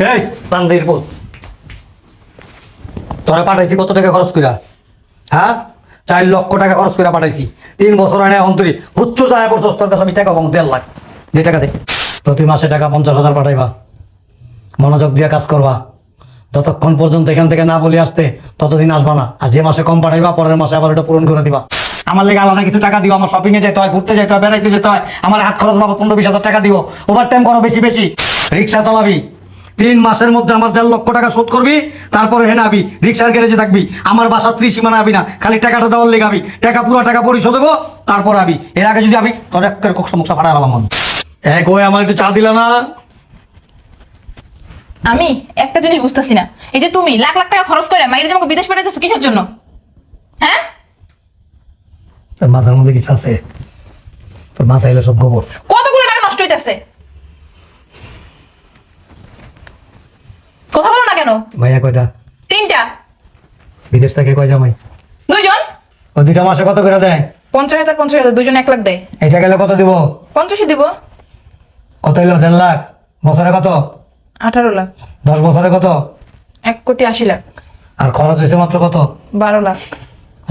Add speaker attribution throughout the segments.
Speaker 1: এই বান্দির পুত। তোরা পাঠাইছি কত টাকা খরচ কইরা? হ্যাঁ? চার লক্ষ টাকা খরচ করে পাঠাইছি। তিন বছর হয় না অন্তরি। উচ্চ দায় কাছে আমি টাকা পাবো, দেড় লাখ। যে টাকা দে। প্রতি মাসে টাকা পঞ্চাশ হাজার পাঠাইবা। মনোযোগ দিয়ে কাজ করবা। যতক্ষণ পর্যন্ত এখান থেকে না বলে আসতে, ততদিন আসবা না। আর যে মাসে কম পাঠাইবা, পরের মাসে আবার এটা পূরণ করে দিবা। আমার লেগে আলাদা কিছু টাকা দিও, আমার শপিং এ যেতে হয়, ঘুরতে যেতে হয়, বেড়াইতে যেতে হয়। আমার হাত খরচ বাবা পনেরো বিশ হাজার টাকা দিও। ওভার টাইম করো বেশি বেশি। রিক্সা চালাবি। তিন মাসের মধ্যে আমার দেড় লক্ষ টাকা শোধ করবি তারপরে হেনে আবি রিক্সার গ্যারেজে থাকবি। আমার বাসা ত্রিসীমানা আবি না খালি টাকাটা দেওয়ার লেগে আবি। টাকা পুরো টাকা পরিশোধ দেবো তারপর আবি। এর আগে যদি আবি তোর এক কক্সা মুখা ফাটা গেলাম এক হয়ে আমার একটু চা দিল না?
Speaker 2: আমি একটা জিনিস বুঝতেছি না। এই যে তুমি লাখ লাখ টাকা খরচ করে মাইরে তোমাকে বিদেশ পাঠাইতেছো কিসের জন্য? হ্যাঁ?
Speaker 1: তোর মাথার মধ্যে কিছু আছে। তোর মাথায় এলো সব গোবর।
Speaker 2: কতগুলো টাকা নষ্ট হইতেছে কথা বলো না কেন?
Speaker 1: ভাইয়া কয়টা?
Speaker 2: তিনটা।
Speaker 1: বিদেশ থেকে কয় জামাই?
Speaker 2: দুইজন?
Speaker 1: ও দুইটা মাসে কত করে দেয়?
Speaker 2: পঞ্চাশ হাজার পঞ্চাশ হাজার দুইজন এক লাখ দেয়।
Speaker 1: এটা গেলে কত দিব?
Speaker 2: পঞ্চাশই দিব।
Speaker 1: কত দেড় লাখ। বছরে কত?
Speaker 2: আঠারো লাখ।
Speaker 1: দশ বছরে কত?
Speaker 2: এক কোটি আশি লাখ।
Speaker 1: আর খরচ হয়েছে মাত্র কত?
Speaker 2: বারো লাখ।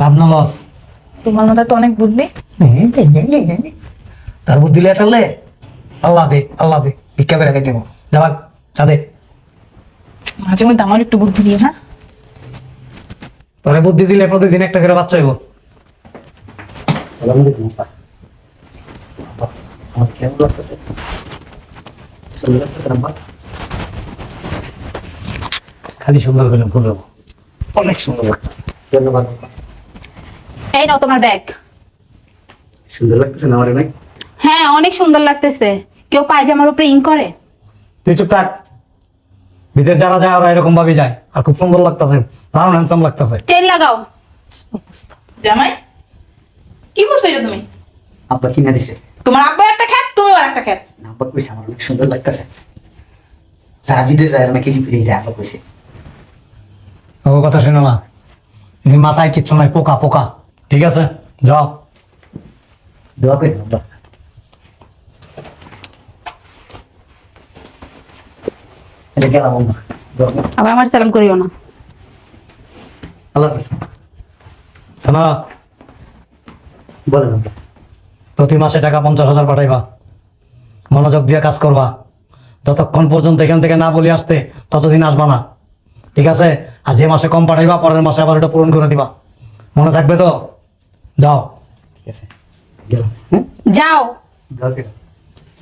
Speaker 1: লাভ না লস?
Speaker 2: তোমার মাথায় তো অনেক বুদ্ধি।
Speaker 1: তার বুদ্ধি চললে আল্লাহ দে আল্লাহ দে। ভিক্ষা করে দেবো। যাবা চাঁদে
Speaker 2: মাঝে মধ্যে আমার একটু বুদ্ধি দিয়ে হ্যাঁ
Speaker 1: তোরে বুদ্ধি দিলে প্রতিদিন একটা করে বাচ্চা হইব। খালি সুন্দর করে ভুল হব অনেক সুন্দর লাগতেছে। ধন্যবাদ
Speaker 3: এই নাও তোমার ব্যাগ
Speaker 1: সুন্দর লাগতেছে না আমার অনেক
Speaker 3: হ্যাঁ অনেক সুন্দর লাগতেছে। কেউ পায়জামার উপরে ইন করে?
Speaker 1: তুই চুপ থাক। বিদেশ যারা যায় ওরা এরকম ভাবে যায়। আর খুব সুন্দর লাগতেছে দারুণ হ্যান্ডসাম লাগতেছে।
Speaker 3: চেন লাগাও।
Speaker 2: জামাই কি করছ এটা তুমি?
Speaker 4: আব্বা কিনা দিছে।
Speaker 2: তোমার আব্বা একটা খ্যাত তুমি আর একটা খ্যাত।
Speaker 4: না আব্বা কইছে আমার অনেক সুন্দর লাগতেছে। যারা বিদেশ যায় না কেজি ফিরে যায় আব্বা কইছে।
Speaker 1: ও কথা শোনো না। মাথায় কিচ্ছু নাই পোকা পোকা। ঠিক আছে? যাও।
Speaker 4: দোয়া করি আব্বা। এটা গেলাম আম্মা দোয়া করি।
Speaker 3: আবার আমার সালাম করিও না।
Speaker 4: আল্লাহ হাফেজ।
Speaker 1: শোনো
Speaker 4: বলেন।
Speaker 1: প্রতি মাসে টাকা পঞ্চাশ হাজার পাঠাইবা। মনোযোগ দিয়ে কাজ করবা। যতক্ষণ পর্যন্ত এখান থেকে না বলে আসতে ততদিন আসবা না। ঠিক আছে? আর যে মাসে কম পাঠাইবা পরের মাসে আবার এটা পূরণ করে দিবা। মনে থাকবে তো? যাও।
Speaker 4: ঠিক আছে। গেলাম। হ্যাঁ?
Speaker 3: যাও।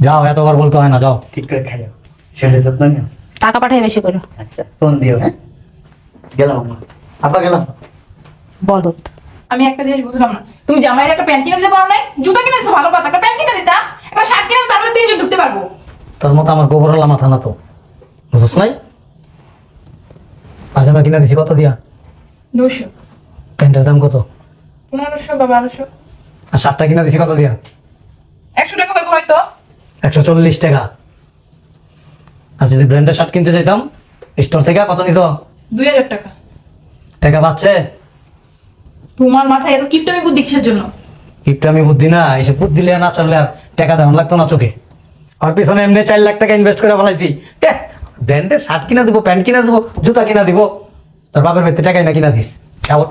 Speaker 1: যাও এতবার বলতে হয় না যাও।
Speaker 4: ঠিক করে খাইও শরীরের যত্ন নিও।
Speaker 3: টাকা পাঠাই বেশি করে।
Speaker 4: আচ্ছা ফোন দিও হ্যাঁ? গেলাম আব্বা গেলাম।
Speaker 3: বদত
Speaker 2: আমি একটা জিনিস বুঝলাম না। তুমি জামাইয়ের একটা প্যান্ট কিনে দিতে পারো না জুতা কিনে দিছো ভালো কথা। একটা প্যান্ট কিনে দিতা। একটা শার্ট কিনে দিতে তারপরে তিনজন ঢুকতে পারব।
Speaker 1: তোর মতো আমার গোবরওয়ালা মাথা না তো। বুঝছ নাই? পাজামা কিনা দিছি কত দিয়া?
Speaker 2: দুশো
Speaker 1: প্যান্টের দাম কত?
Speaker 2: পনেরোশো বা বারোশো।
Speaker 1: আর শার্টটা কিনা দিছি কত দিয়া?
Speaker 2: একশো টাকা হয়তো।
Speaker 1: একশো চল্লিশ টাকা। আর যদি ব্র্যান্ডের শার্ট কিনতে চাইতাম স্টোর থেকে কত নিত?
Speaker 2: দুই হাজার টাকা।
Speaker 1: টাকা পাচ্ছে?
Speaker 2: তোমার মাথায় এত কিপটামি বুদ্ধি কিসের জন্য?
Speaker 1: আমি বুদ্ধি না এসে বুদ্ধি লিয়ে না চললে আর টাকা দেওয়া লাগতো না চোখে। আর পিছনে এমনি চার লাখ টাকা ইনভেস্ট করে ফেলাইছি। ব্র্যান্ডের শার্ট কিনা দিব প্যান্ট কিনা দিব জুতা কিনা দিব। তোর বাপের বেতে টাকাই না কিনা দিস। কেমন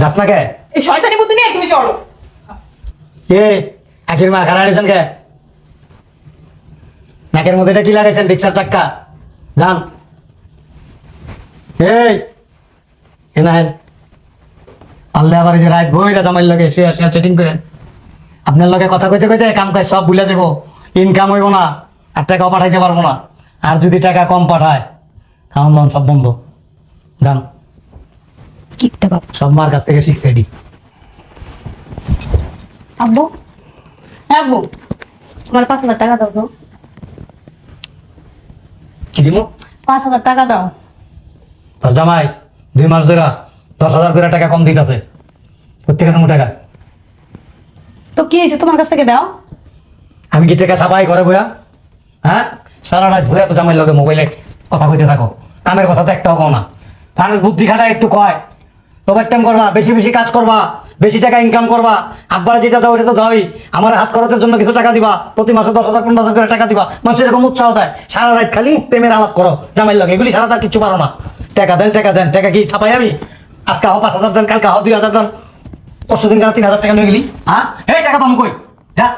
Speaker 1: যাস না কে?
Speaker 2: এই শয়তানি বুদ্ধি নিয়ে তুমি চলো।
Speaker 1: কে? আখির মা খারাপ কে? নাকের মধ্যে এটা কি লাগাইছেন? রিক্সার চাক্কা? যান। এই! আল্লাহ আবার যে রাত জামাইর লগে শুয়ে শুয়ে চেটিং আপনার লগে কথা কইতে কইতে কাম কাজ সব ভুলে দেবো ইনকাম হইব না আর টাকাও পাঠাইতে পারব না। আর যদি টাকা কম পাঠায় খাওয়ান দাওয়ান সব বন্ধ। যান।
Speaker 3: কিপটা বাপ।
Speaker 1: সব মার কাছ থেকে শিখছে এডি
Speaker 3: আব্বু? হ্যাঁ আব্বু। আমার পাঁচ হাজার টাকা দাও তো।
Speaker 1: কি দিব
Speaker 3: পাঁচ হাজার টাকা দাও।
Speaker 1: তোর জামাই দুই মাস ধরে দশ হাজার করে টাকা কম দিতেছে। প্রত্যেকের নম্বর টাকা?
Speaker 3: তো কি হয়েছে? তোমার কাছ থেকে দাও।
Speaker 1: আমি কি টাকা ছাপাই ঘরে বইয়া হ্যাঁ? সারা রাত ঘুরে তো জামাইয়ের লগে মোবাইলে কথা কইতে থাকো। কামের কথা তো একটাও কও না। ফানুস বুদ্ধি খাটা একটু কয়। ওভার টাইম করবা বেশি বেশি কাজ করবা। বেশি টাকা ইনকাম করবা। আব্বার যেটা দাও ওটা তো দাওই। আমার হাত খরচের জন্য কিছু টাকা দিবা। প্রতি মাসে দশ হাজার পনেরো হাজার করে টাকা দিবা। মানুষ এরকম উৎসাহ দেয়। সারা রাত খালি প্রেমের আলাপ করো। জামাই লাগে। এগুলি সারা তার কিছু পারো না। টাকা দেন টাকা দেন। টাকা কি ছাপাই আমি? আজকে হও পাঁচ হাজার দেন কালকে হও দুই হাজার দেন। পরশু দিন তিন হাজার টাকা নিয়ে গেলি? হ্যাঁ? এই টাকা পাম কই? যা।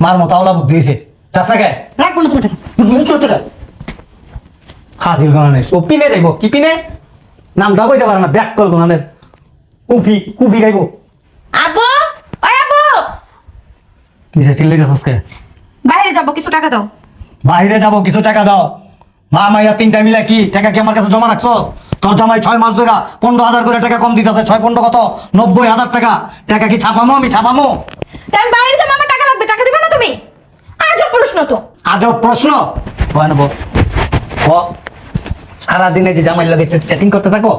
Speaker 1: মার মতো আওলা বুদ্ধি হয়েছে যাস না
Speaker 2: রাখব না তোমার টাকা।
Speaker 1: টাকা হাজির গণানে ও পিনে যাইব। কি পিনে? নামটা কইতে পারে না। ব্যাক কল গণানের কুফি কুফি গাইব।
Speaker 2: আব্বু ওই আব্বু।
Speaker 1: কিসে চিল্লে গেছস কে
Speaker 5: বাইরে যাব কিছু টাকা দাও।
Speaker 1: বাইরে যাব কিছু টাকা দাও। মা মাইয়া তিনটা মিলে কি? টাকা কি আমার কাছে জমা রাখছস তোর জামাই ছয় মাস ধরে পনেরো হাজার করে টাকা কম দিতেছে। ছয় পনেরো কত? নব্বই হাজার টাকা। টাকা কি ছাপামো আমি? ছাপামো।
Speaker 5: আমি বাইরে যাব আমার টাকা লাগবে টাকা দিবে না তুমি? আজব প্রশ্ন তো।
Speaker 1: আজব প্রশ্ন। বল ক? সারাদিনে যে জামাই লাগে চ্যাটিং করতে থাকো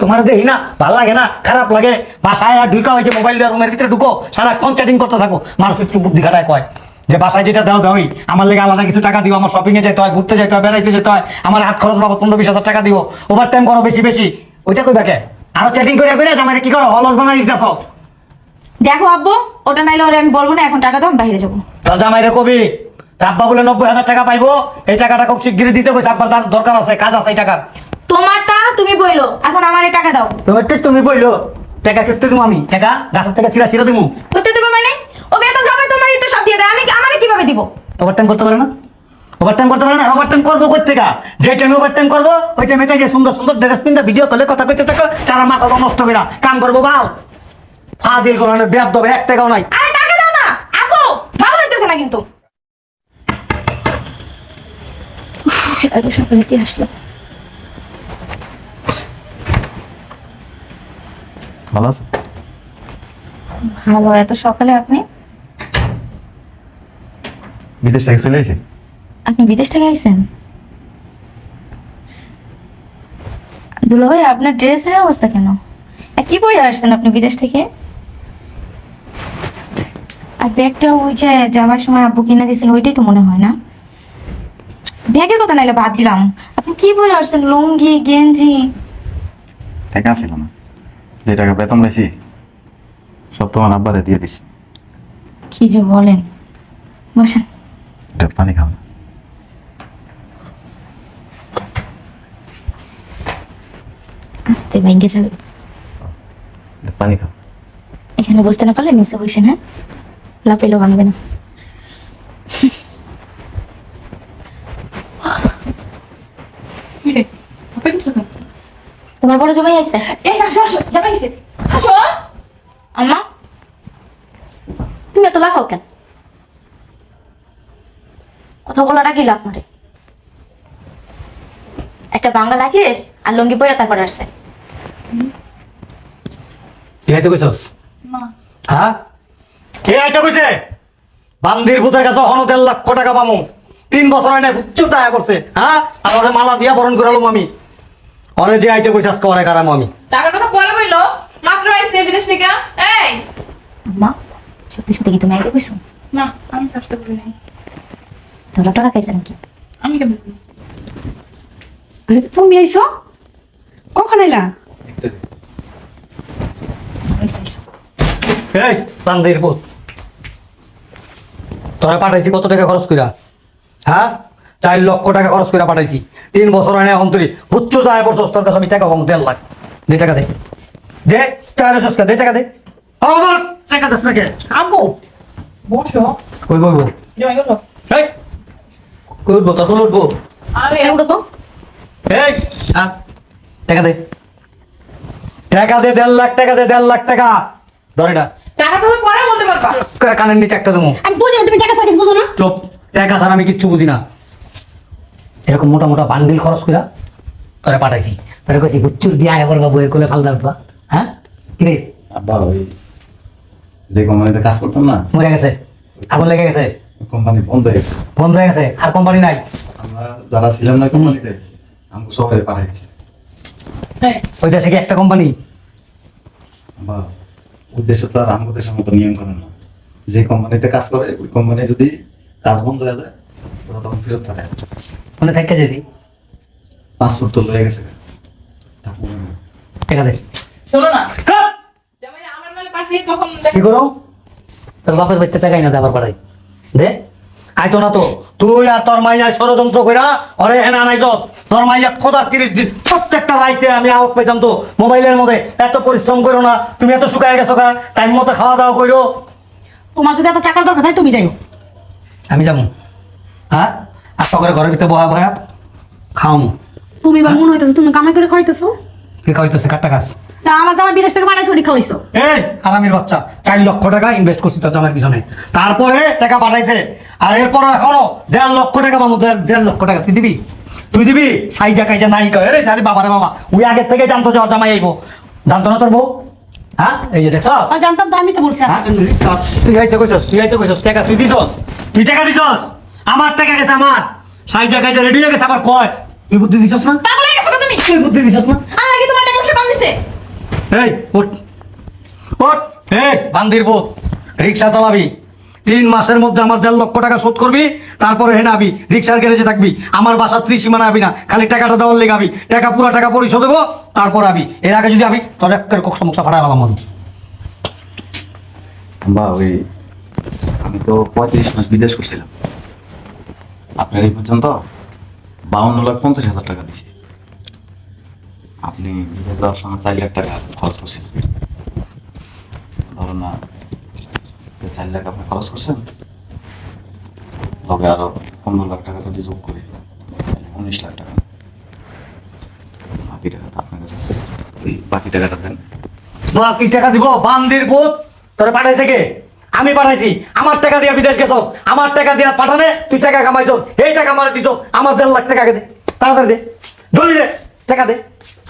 Speaker 1: তোমার দেখি না ভালো লাগে না খারাপ লাগে। বাসায় আর ঢুকা হয়েছে মোবাইল রুমের ভিতরে ঢুকো সারাক্ষণ চ্যাটিং করতে থাকো। মানুষ একটু বুদ্ধি খাটায় কয় যে বাসায় যেটা দাও দাওই আমার লেগে আলাদা কিছু টাকা দিও আমার শপিংয়ে যেতে হয় ঘুরতে যেতে হয় বেড়াইতে যেতে হয় আমার হাত খরচ বাবদ পনেরো বিশ হাজার টাকা দিও ওভার টাইম করো বেশি বেশি। ওইটা কই দেখে আরও চ্যাটিং করে করে জামাই কি করো? অলস বানাই দিতেছ।
Speaker 5: দেখো আব্বু ওটা নাইলে ওরে আমি বলব না এখন টাকা দাও আমি বাইরে যাব।
Speaker 1: তোর জামাইরে কবি আব্বা বলে নব্বই হাজার টাকা পাইবো এই টাকাটা খুব শিগগিরই দিতে কইছে আব্বার তার দরকার আছে কাজ আছে এই টাকার।
Speaker 5: তোমারটা তুমি বইলো এখন আমার এই টাকা দাও।
Speaker 1: তোমার ঠিক তুমি বইলো টাকা কেটে দেবো আমি টাকা গাছের থেকে ছিঁড়া ছিঁড়া দেবো।
Speaker 5: করতে দেবো মানে? ও বেতন যাবে তোমারই তো সব দিয়ে দেয় আমি আমারে কীভাবে দিব?
Speaker 1: ওভার টাইম করতে পারে না? ওভারটাইম করতে পারে না? ওভারটাইম করব কই থেকে যে টাইমে ওভারটাইম করব ওই টাইমে যে সুন্দর সুন্দর ড্রেস পিন্ধা ভিডিও করলে কথা কইতে থাকো চারা মাথা নষ্ট করে কাম করব বাল। ফাজিল কোরআনের ব্যাপ দেবে এক টাকাও নাই।
Speaker 5: আরে টাকা দাও না আব্বু ভালো হইতেছে না কিন্তু। এত সকালে কি আসলো?
Speaker 6: ভালো
Speaker 5: ভালো এত সকালে আপনি?
Speaker 6: বিদেশ থেকে চলে
Speaker 5: আপনি বিদেশ থেকে আইছেন? দুলো ভাই আপনার ড্রেসের অবস্থা কেন? কি পরে আসছেন আপনি বিদেশ থেকে? আর ব্যাগটা ওই যে যাওয়ার সময় আব্বু কিনে দিয়েছিল ওইটাই তো মনে হয় না? ব্যাগের কথা নাইলে বাদ দিলাম। আপনি কি পরে আসছেন? লুঙ্গি গেঞ্জি?
Speaker 6: টাকা ছিল না। যে টাকা বেতন বেশি সব তোমার আব্বারে দিয়ে দিস
Speaker 5: কি যে বলেন? বসেন।
Speaker 6: এটা পানি খাও। না।
Speaker 5: আসতে ব্যাংকে যাবে।
Speaker 6: পানি খাও।
Speaker 5: এখানে বসতে না পারলে নিচে বসেন হ্যাঁ? লাপেলেও ভাঙবে না। তোমার বড় জামাই আসছে এই আসো আসো জামাই আসছে আসো। আম্মা তুমি এত লাগাও কেন? কথা বলার আগে লাভ মারে। একটা বাংলা লাগিয়েস আর লুঙ্গি পরে তারপর আসছে।
Speaker 1: কে আইতে কইছস? হ্যাঁ কে আইতে কইছে? বান্দির ভূতের কাছে হন দেড় লক্ষ টাকা পামু। তিন বছর হয় না উচ্চ টাকা করছে হ্যাঁ আর ওরে মালা দিয়া বরণ করালাম আমি। অরে যে আইতে কইছে আজকে অনেক আরাম আমি।
Speaker 5: টাকার কথা পরে বলল মাত্র আইসে বিদেশ থেকে এই!
Speaker 2: আম্মা সত্যি সত্যি কি তুমি আগে কইছো?
Speaker 5: না আমি কষ্ট করি নাই।
Speaker 2: তোরা টাকা খাইছে নাকি?
Speaker 5: আমি কেন
Speaker 3: আরে তুমি আইছো? কখন এলা
Speaker 1: এই বান্দির ভূত তোরা পাঠাইছি কত টাকা খরচ কইরা? হ্যাঁ? চার লক্ষ টাকা খরচ করে পাঠাইছি। তিন বছর হয় না অন্তরি উচ্চ দায় তোর কাছে আমি টাকা দেড় লাখ। দে টাকা দে। দে চার হাজার দে টাকা দে। আমার টাকা দিস না কে?
Speaker 5: আব্বু বসো।
Speaker 1: কই
Speaker 5: গেলো
Speaker 1: এই কই উঠবো? তখন উঠবো।
Speaker 5: আরে
Speaker 2: ওটা তো।
Speaker 1: এই টাকা দে। টাকা দে দেড় লাখ টাকা দে দেড় লাখ টাকা। ধর এটা।
Speaker 5: টাকা তো পরে বলতে পারবা।
Speaker 1: কানের নিচে একটা দেবো।
Speaker 3: আমি বুঝি তুমি টাকা সার্ভিস বুঝো না।
Speaker 1: চুপ। টাকা ছাড়া আমি কিচ্ছু বুঝি না। এরকম মোটা মোটা বান্ডিল খরচ করা তোরা পাঠাইছি। তোরা কইছি হুচ্চুর দিয়া এবার বাবু এর কোলে ফালদা উঠবা হ্যাঁ? কিরে
Speaker 6: আব্বা ওই যে কোম্পানিতে কাজ করতাম না?
Speaker 1: মরে গেছে। আগুন লেগে গেছে।
Speaker 6: কোম্পানি বন্ধ হয়ে গেছে।
Speaker 1: বন্ধ হয়ে গেছে। আর কোম্পানি নাই।
Speaker 6: আমরা যারা ছিলাম না কোম্পানিতে আমাকে সবাই পাঠাই দিচ্ছে
Speaker 5: হ্যাঁ।
Speaker 1: ওই দেশে কি একটা কোম্পানি
Speaker 6: আব্বা উদ্দেশ্য তো আর আমাদের দেশের মতো নিয়ম করে না। যে কোম্পানিতে কাজ করে ওই কোম্পানি যদি কাজ বন্ধ হয়ে যায় ওরা তখন ফেরত পাঠায়
Speaker 1: মনে থাকতে
Speaker 6: পাসপোর্ট তো লয়ে গেছে।
Speaker 5: শোনো না।
Speaker 2: তখন
Speaker 1: কি করো? তোর বাপের বাড়িতে টাকাই না দে আবার পাঠাই। দে। আইতো না তো। তুই আর তোর মাইয়া ষড়যন্ত্র কইরা অরে হেনা নাই যত তোর মাইয়া খোদা তিরিশ দিন প্রত্যেকটা রাইতে আমি পাইতাম তো। মোবাইলের মধ্যে এত পরিশ্রম করো না। তুমি এত শুকায় গেছো গা। টাইম মতো খাওয়া দাওয়া করো
Speaker 3: তোমার যদি এত টাকার দরকার তাই তুমি যাইও।
Speaker 1: আমি যাব। হ্যাঁ? আশা করে ঘরের ভিতরে বয়া বয়া খাও
Speaker 3: তুমি বা মনে হইতেছো তুমি কামাই করে খাওয়াইতেছো?
Speaker 1: কে খাওয়াইতেছে? কাটটা গাছ
Speaker 3: তা আমার জামাই বিদেশ থেকে পাঠাইছো ওটি খাওয়াইছো।
Speaker 1: এই আরামের বাচ্চা চার লক্ষ টাকা ইনভেস্ট করছি তোর জামার পিছনে। তারপরে টাকা পাঠাইছে। আর এরপর এখনও দেড় লক্ষ টাকা পাবো দেড় দেড় লক্ষ টাকা। তুই দিবি? তুই দিবি? সাইজা কাইজা নাই কয়। রে আরে বাবা রে বাবা ওই আগের থেকে জানতো যে ওর জামাই আইবো। জানতো না তোর বউ? হ্যাঁ? এই যে দেখছ?
Speaker 3: আর জানতাম তো আমি তো বলছি
Speaker 1: হ্যাঁ? তুই আইতে কইছস তুই আইতে কইছস টাকা তুই দিছস? তুই টাকা দিছস? আমার টাকা গেছে আমার। সাইজা কাইজা রেডি হয়ে গেছে আবার কয়? তুই বুদ্ধি দিছস না?
Speaker 2: পাগল হয়ে গেছো তো তুমি?
Speaker 1: তুই বুদ্ধি দিছস না?
Speaker 2: আর নাকি তোমার টাকা কম দিছে।
Speaker 1: এই ওঠ। ওঠ। এই বান্দির বোধ রিক্সা চালাবি। তিন মাসের মধ্যে আমার দেড় লক্ষ টাকা শোধ করবি তারপরে হেনে আবি রিক্সার গ্যারেজে থাকবি। আমার বাসা ত্রিসীমানা আবি না খালি টাকাটা দেওয়ার লেগে আবি। টাকা পুরো টাকা পরিশোধ দেবো তারপর আবি। এর আগে যদি আবি তোর একটা কষ্ট মুখটা ফাটাই পেলাম আমি।
Speaker 6: বা ওই আমি তো পঁয়ত্রিশ মাস বিদেশ করছিলাম। আপনার এই পর্যন্ত বাউন্ন লাখ পঞ্চাশ হাজার টাকা দিছে। আপনি চার লাখ টাকা খরচ করছেন। ধরুন চার লাখ আপনি খরচ করছেন, তবে আরও পনেরো লাখ টাকা যদি যোগ করি উনিশ লাখ টাকা। বাকি টাকা আপনার কাছে বাকি টাকাটা দেন।
Speaker 1: বাকি টাকা দিব, বান্দির বোধ। তোরে পাঠাইছে কে? আমি পাঠাইছি আমার টাকা দিয়া বিদেশ গেছস আমার টাকা দিয়া পাঠানে তুই টাকা কামাইছস এই টাকা আমার দিছস আমার দেড় লাখ টাকা দে তাড়াতাড়ি দে জলদি দে টাকা দে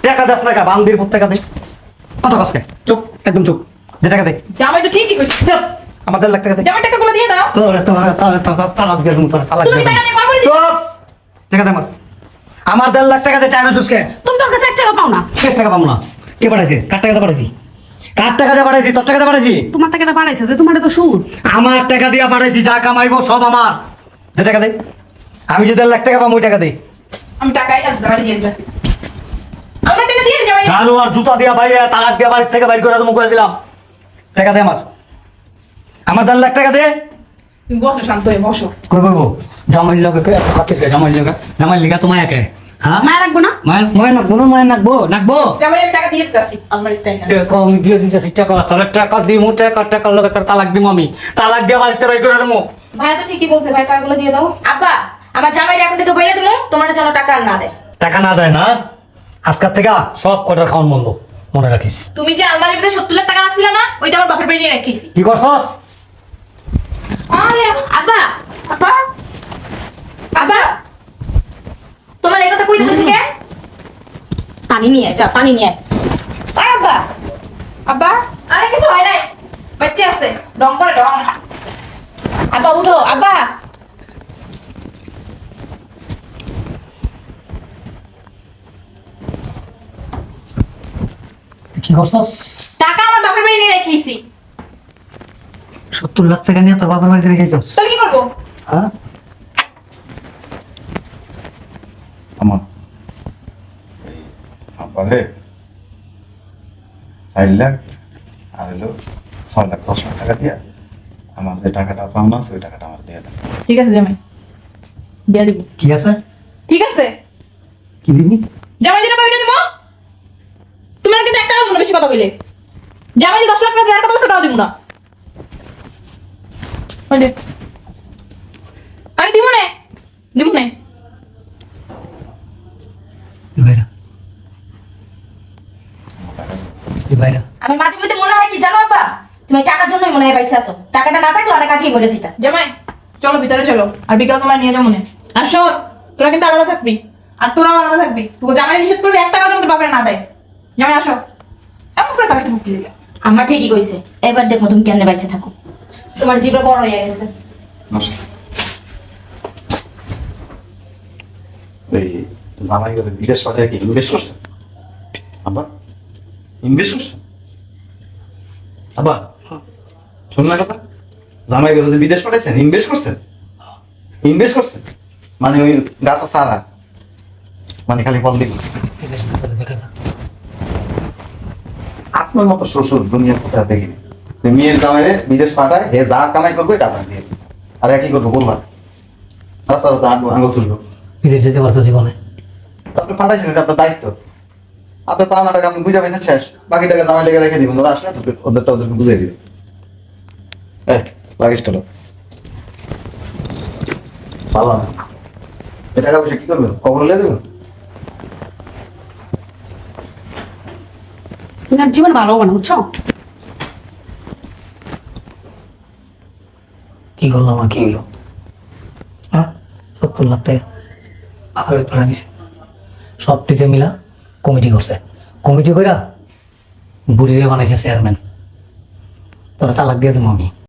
Speaker 1: টাকা দেস না কা বান্দির বোধ টাকা দে কত কষ্ট চুপ একদম চুপ দে টাকা দে
Speaker 2: জামাই তো ঠিকই কইছে
Speaker 1: চুপ আমার দেড় লাখ টাকা দে
Speaker 2: জামাই টাকাগুলো দিয়ে দাও
Speaker 1: তোর তোর তোর তোর তালাক দিয়ে দেবো, তোর তালাক দিয়ে
Speaker 2: টাকা
Speaker 1: দেবো। চুপ টাকা দে আমার আমার দেড় লাখ টাকা দে চাই না সুস্কে
Speaker 3: তুমি তোর কাছে এক টাকা পাও না
Speaker 1: শেষ টাকা পাবো না কে পাঠাইছে কার টাকাতে পাঠাইছি কার টাকাতে পাঠাইছি তোর টাকাতে পাঠাইছি
Speaker 3: তোমার টাকাটা পাঠাইছো যে তোমার তো সুদ।
Speaker 1: আমার টাকা দিয়া পাঠাইছি যা কামাইবো সব আমার। দে টাকা দে। আমি যে দেড় লাখ টাকা পাবো ওই টাকা দে।
Speaker 2: আমি টাকাই দিয়ে আমার টাকা দিয়ে
Speaker 1: ঝাড়ু আর জুতা দিয়া বাইরে তালাক দিয়া বাড়ির থেকে বাইর করে দিলাম। টাকা দে আমার। আমার দেড় লাখ টাকা দে।
Speaker 2: তুমি বসো শান্ত হয়ে বসো।
Speaker 1: কই বলব জামাই খাচ্ছে জামাই জামাই লিগা তোমায় একে। হ্যাঁ?
Speaker 3: মায়া লাগবো না?
Speaker 1: মায়ের মায়ের নাকবো না? মায়ের নাকবো
Speaker 2: জামাই টাকা দিয়ে দিতেছি আলমারির টাকা
Speaker 1: টাকা দিয়ে দিতেছি টাকা তাহলে টাকা দিমু টাকা লোকে তার তালাক দিমু আমি। তালাক দিয়ে বাড়িতে বাইর করে দেবো।
Speaker 5: ভাই তো ঠিকই বলছে ভাই টাকাগুলো দিয়ে দাও। আব্বা আমার জামাই এখন থেকে বইলে দিলো তোমার যেন টাকা না দেয়।
Speaker 1: টাকা না দেয় না? আজকাল থেকে সব কটার খাওয়ান বন্ধ মনে রাখিস।
Speaker 2: তুমি যে আলমারির ভিতরে সত্তর লাখ টাকা রাখছিলে না ওইটা আমার বাপের বাড়ি নিয়ে রেখেছি
Speaker 1: কি করছস?
Speaker 5: আরে আব্বা আব্বা আব্বা তোমার এই কথা কইতে বসে কে? পানি নিয়ে যা পানি নিয়ে। আয়। আব্বা। আব্বা?
Speaker 2: আরে কিছু হয় নাই। বাচ্চা আছে। ডং করে ডং।
Speaker 5: আব্বা উঠো। আব্বা।
Speaker 1: কি করছস?
Speaker 2: টাকা আমার বাপের বাড়ি নিয়ে রেখেছি
Speaker 1: সত্তর লাখ টাকা নিয়ে তোর বাবার বাড়িতে রেখেছস
Speaker 2: তাহলে কি করব?
Speaker 1: হ্যাঁ
Speaker 6: আমার এই আব্বারে চার লাখ আর হলো ছয় লাখ দশ লাখ টাকা দিয়া আমার যে টাকাটা পাওনা আছে ওই টাকাটা আমার দিয়ে দেন।
Speaker 2: ঠিক আছে জামাই। দিয়ে দিব।
Speaker 1: কি আছে?
Speaker 2: ঠিক আছে।
Speaker 1: কি দিবি?
Speaker 2: জামাই যেটা পাইটা দিব? তুমি আর কিন্তু একটা কথা বেশি কথা কইলে। জামাই যে দশ লাখ টাকা দেওয়ার কথা সেটাও দিব না? দে। আরে দিব না? দিব না
Speaker 1: কি ভাইরা
Speaker 5: আমি মাঝে মধ্যে মনে হয় কি জানো আব্বা? তুমি টাকার জন্যই মনে হয় বাইচে আসো টাকাটা না থাকলে অনেক আগেই মরে যেতা
Speaker 2: জামাই চলো ভিতরে চলো। আর বিকাল তোমার নিয়ে যাব মনে আর শোন তোরা কিন্তু আলাদা থাকবি। আর তোরাও আলাদা থাকবি। তোকে জামাই নিষেধ করবি একটা কথা তোর বাপের না দেয়। জামাই আসো। এমন করে তাকে তুমি কি
Speaker 5: আমার ঠিকই কইছে এবার দেখো তুমি কেমনে বাইচে থাকো। তোমার জীবন বড় হয়ে গেছে।
Speaker 6: নমস্কার জামাই করে বিদেশ পাঠিয়ে কি ইনভেস্ট করছেন আব্বা ইনভেস্ট করছেন না কথা। জামাই করে বিদেশ পাঠাইছেন ইনভেস্ট করছেন? ইনভেস্ট করছেন? মানে ওই গাছা সারা মানে খালি ফল দিন আপনার মতো শ্বশুর দুনিয়ার কোথাও দেখিনি। মেয়ের জামাইরে বিদেশ পাঠায় হে যা কামাই করবে এটা আপনার দিয়ে আর এ কি করব বললাম রাস্তা রাস্তা আঙ্গুল আঙ্গুল চুলবো
Speaker 1: বিদেশ যেতে পারতো জীবনে।
Speaker 6: আপনি পাঠাইছেন এটা আপনার দায়িত্ব। আপনার পাওনা টাকা আপনি বুঝে পেয়েছেন শেষ। বাকি টাকা জামাই লেগে রেখে দিবেন ওরা আসলে ওদের- ওদেরটা ওদেরকে বুঝিয়ে দিবে। এই লাগেজটা লো। ভালো এ টাকা পয়সা কি করবেন? কবর লেগে দেবেন?
Speaker 3: জীবন ভালো হবে না বুঝছ?
Speaker 1: কি করল আমার কি হইল হ্যাঁ? সত্তর লাখ টাকা। আবার দিছে সবটিতে মিলা কমিটি করছে। কমিটি কইরা বুড়িরে বানাইছে চেয়ারম্যান তোরা চালাক দিয়ে দেবো আমি।